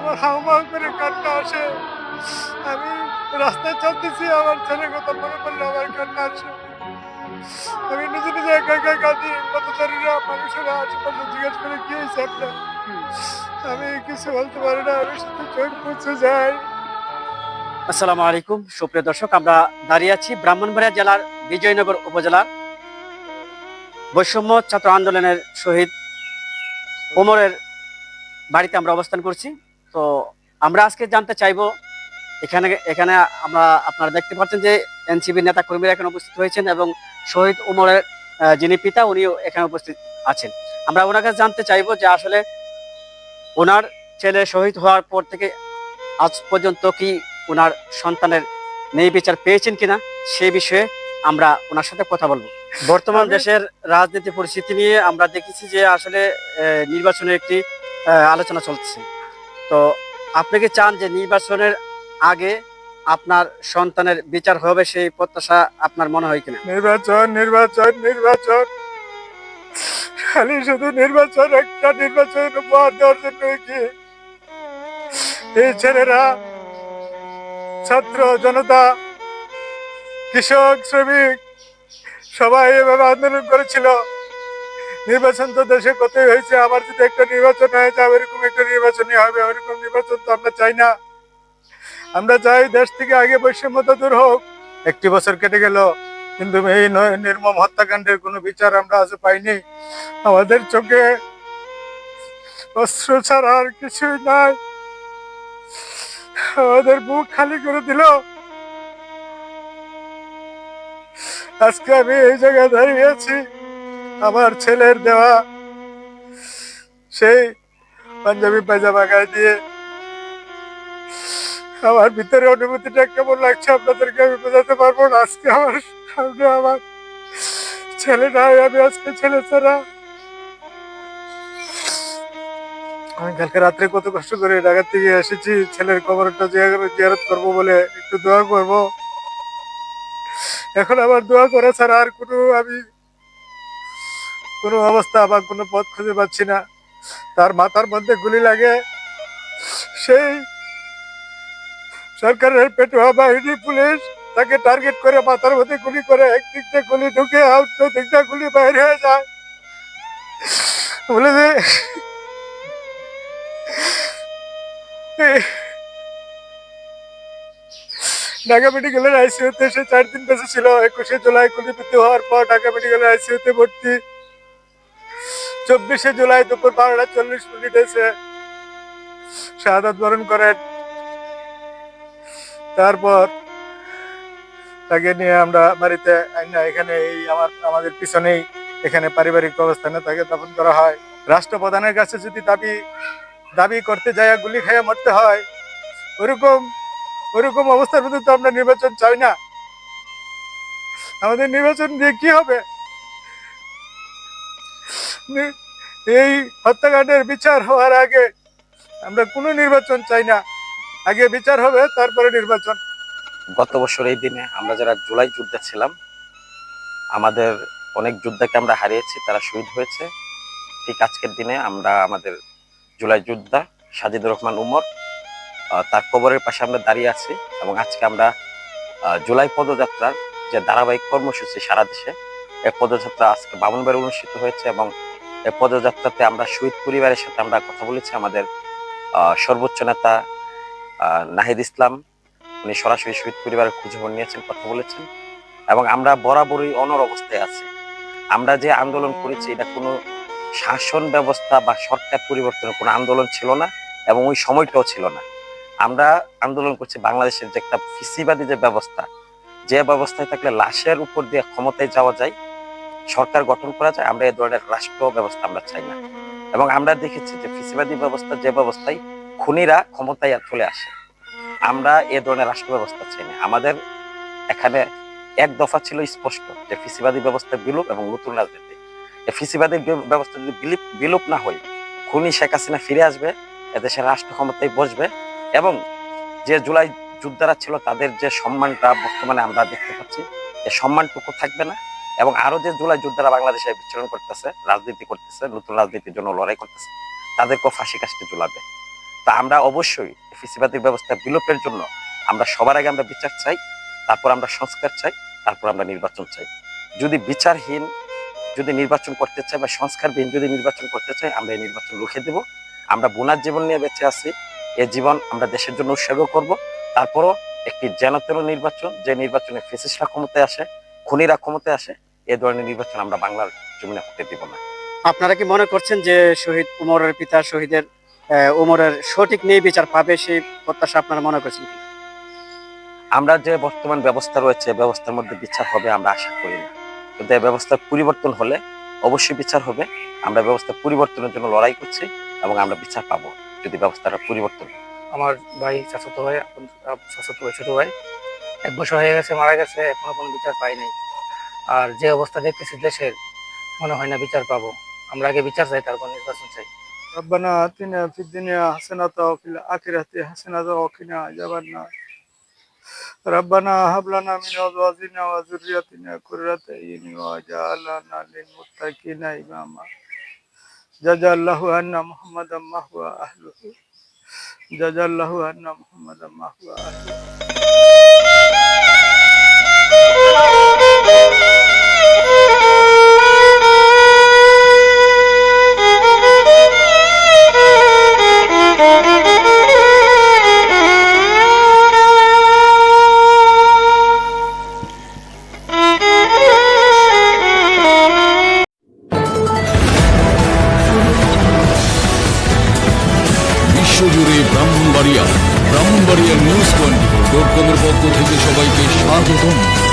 আমার হাউমা করে কান্না আসে। আমি রাস্তায় চলতেছি, আমার ছেলের কথা মনে পড়লে আমার কান্না আসে। আমি নিজে নিজে একা একা কাঁদি, পথচারীরা, মানুষেরা আশেপাশে জিজ্ঞেস করে, কি হয়েছে আপনার? আমি কিছু বলতে পারি না, আমি শুধু চোখ মুছে যাই। আসসালামু আলাইকুম, সুপ্রিয় দর্শক, আমরা দাঁড়িয়ে আছি ব্রাহ্মণবাড়িয়া জেলার বিজয়নগর উপজেলার বৈষম্য ছাত্র আন্দোলনের শহীদ ওমরের বাড়িতে আমরা অবস্থান করছি। তো আমরা আজকে জানতে চাইব এখানে এখানে আমরা আপনারা দেখতে পাচ্ছেন যে এনসিবি নেতা কর্মীরা এখানে উপস্থিত হয়েছেন এবং শহীদ উমরের যিনি পিতা উনিও এখানে উপস্থিত আছেন। আমরা ওনার কাছে জানতে চাইব যে আসলে ওনার ছেলে শহীদ হওয়ার পর থেকে আজ পর্যন্ত কি ওনার সন্তানের ন্যায় বিচার পেয়েছেন কিনা সেই বিষয়ে আমরা ওনার সাথে কথা বলব। বর্তমান দেশের রাজনীতি পরিস্থিতি নিয়ে আমরা দেখেছি যে আসলে নির্বাচনের একটি আলোচনা চলছে। তো আপনি কি চান যে নির্বাচনের আগে আপনার সন্তানের বিচার হবে সেই প্রত্যাশা আপনার মনে হয় কিনা? নির্বাচন নির্বাচন নির্বাচন। খালি শুধু নির্বাচন, একটা নির্বাচন উপহার দেওয়ার জন্য কি? এই ছেলেরা, ছাত্র, জনতা, কৃষক, শ্রমিক, সবাই এভাবে আন্দোলন করেছিল। নির্বাচন তো দেশে কতই হয়েছে, আবার যদি একটা নির্বাচন হয়ে যায় এরকম একটা নির্বাচনই হবে ওরকম নির্বাচন তো আমরা চাই না। আমরা চাই দেশ থেকে আগে বৈষম্যতা দূর হোক। একটি বছর কেটে গেল, কিন্তু এই নির্মম হত্যাকাণ্ডের কোনো বিচার আমরা আজ পাইনি। আমাদের চোখে অস্ত্র ছাড়া আর কিছুই নাই। আমাদের বুক খালি করে দিল। আজকে আমি এই জায়গায় দাঁড়িয়ে আছি। আমার ছেলের দেওয়া সেই পাঞ্জাবি পায়জামা গায়ে দিয়ে আমার ভিতরে অনুভূতিটা কেমন লাগছে আপনাদেরকে আমি বোঝাতে পারব না। আজকে আমার সামনে আমার ছেলে নাই, আমি আজকে ছেলে ছাড়া। আমি কালকে রাত্রে কত কষ্ট করে ঢাকা থেকে এসেছি, ছেলের কবরটা জিয়ারত করব বলে একটু দোয়া করব। এখন আমার দোয়া করা ছাড়া আর কোনো আমি কোনো অবস্থা বা কোনো পথ খুঁজে পাচ্ছি না। তার মাথার মধ্যে গুলি লাগে। সেই সরকারের পেটুয়া বাহিনী পুলিশ তাকে টার্গেট করে, মাথার মধ্যে গুলি করে একদিক দিয়ে গুলি ঢুকে আউট দিক দিয়ে গুলি বাইরে হয়ে যায়। বলে যে, ঢাকা মেডিকেলের আইসিইউতে সে চার দিন বেঁচে ছিল। একুশে জুলাই গুলিবিদ্ধ হওয়ার পর ঢাকা মেডিকেলের আইসিইউতে ভর্তি। চব্বিশে জুলাই দুপুর বারোটা চল্লিশ মিনিটে সে শাহাদাত বরণ করেন তারপর তাকে নিয়ে আমরা বাড়িতে এখানে এই আমার, আমাদের পিছনেই এখানে পারিবারিক অবস্থানে তাকে দাপন করা হয়। রাষ্ট্রপ্রধানের কাছে যদি দাবি দাবি করতে যায় গুলি খাইয়া মরতে হয়, ওরকম ওরকম অবস্থার মধ্যে তো আমরা নির্বাচন চাই না। আমাদের নির্বাচন দিয়ে কি হবে? এই হত্যাকাণ্ডের বিচার হওয়ার আগে আমরা কোনো নির্বাচন চাই না। আগে বিচার হবে, তারপরে নির্বাচন। গত বছর এই দিনে আমরা যারা জুলাই যুদ্ধে ছিলাম, আমাদের অনেক যোদ্ধাকে আমরা হারিয়েছি, তারা শহীদ হয়েছে। ঠিক আজকের দিনে আমরা আমাদের জুলাই যোদ্ধা সাজিদুর রহমান উমর তার কবরের পাশে আমরা দাঁড়িয়ে আছি এবং আজকে আমরা জুলাই পদযাত্রার যে ধারাবাহিক কর্মসূচি সারা দেশে এই পদযাত্রা আজকে বামনবাড়ি অনুষ্ঠিত হয়েছে এবং পদযাত্রাতে আমরা শহীদ পরিবারের সাথে আমরা কথা বলেছি। আমাদের সর্বোচ্চ নেতা নাহিদ ইসলাম। উনি সরাসরি শহীদ পরিবারের খোঁজখবর নিয়েছেন, কথা বলেছেন। এবং আমরা বরাবরই অনর অবস্থায় আছি। আমরা যে আন্দোলন করেছি, এটা কোনো শাসন ব্যবস্থা বা সরকার পরিবর্তনের কোনো আন্দোলন ছিল না এবং ওই সময়টাও ছিল না। আমরা আন্দোলন করছি বাংলাদেশের যে একটা ফিসিবাদী যে ব্যবস্থা, যে ব্যবস্থায় থাকলে লাশের উপর দিয়ে ক্ষমতায় যাওয়া যায় সরকার গঠন করা যায়, আমরা এ ধরনের রাষ্ট্র ব্যবস্থা আমরা চাই না। এবং আমরা দেখেছি যে ফিসিবাদী ব্যবস্থা যে ব্যবস্থায় খুনিরা ক্ষমতায় চলে আসে, আমরা এ ধরনের রাষ্ট্র ব্যবস্থা চাই না। আমাদের এখানে এক দফা ছিল স্পষ্ট যে ফিসিবাদী ব্যবস্থা বিলোপ এবং নতুন রাজনীতি। এই ফিসিবাদী ব্যবস্থা যদি বিলিপ বিলোপ না হয়, খুনি শেখ হাসিনা ফিরে আসবে, এদেশের রাষ্ট্র ক্ষমতায় বসবে এবং যে জুলাই যোদ্ধারা ছিল তাদের যে সম্মানটা বর্তমানে আমরা দেখতে পাচ্ছি এই সম্মানটুকু থাকবে না। এবং আরও যে জুলাই যোদ্ধারা বাংলাদেশে বিচরণ করতেছে, রাজনীতি করতেছে, নতুন রাজনীতির জন্য লড়াই করতেছে, তাদেরকেও ফাঁসি কাজটি ঝুলাবে। তা আমরা অবশ্যই ফিসিবাদের ব্যবস্থা বিলোপের জন্য আমরা সবার আগে আমরা বিচার চাই, তারপর আমরা সংস্কার চাই, তারপর আমরা নির্বাচন চাই। যদি বিচারহীন যদি নির্বাচন করতে চাই বা সংস্কারবিহীন যদি নির্বাচন করতে চাই আমরা এই নির্বাচন রুখে দেব। আমরা বোনার জীবন নিয়ে বেঁচে আছি, এ জীবন আমরা দেশের জন্য উৎসর্গ করব। তারপরও একটি জনতর নির্বাচন, যে নির্বাচনে ফেসিসরা ক্ষমতায় আসে, খুনিরা ক্ষমতায় আসে এ ধরনের নির্বাচন আমরা বাংলার জমিনে হতে দিব না। আপনারা কি মনে করছেন যে শহীদ উমরের পিতা শহীদের উমরের সঠিক ন্যায় বিচার পাবে সেই প্রত্যাশা আপনারা মনে করছেন আমরা যে বর্তমান ব্যবস্থা রয়েছে ব্যবস্থার মধ্যে বিচার হবে আমরা আশা করি না। কিন্তু এই ব্যবস্থার পরিবর্তন হলে অবশ্যই বিচার হবে। আমরা ব্যবস্থা পরিবর্তনের জন্য লড়াই করছি এবং আমরা বিচার পাবো যদি ব্যবস্থাটা পরিবর্তন আমার ভাই চাচাতো ভাই আপন চাচাতো ভাই ছোট ভাই এক বছর হয়ে গেছে মারা গেছে এখনও কোনো বিচার পাইনি। আর যে অবস্থা দেখতেছি দেশের, মনে হয় না বিচার পাবো। আমরা আগে বিচার চাই, তারপর নির্বাচন চাই। রব্বানা কমের পক্ষ থেকে সবাইকে স্বাগতম।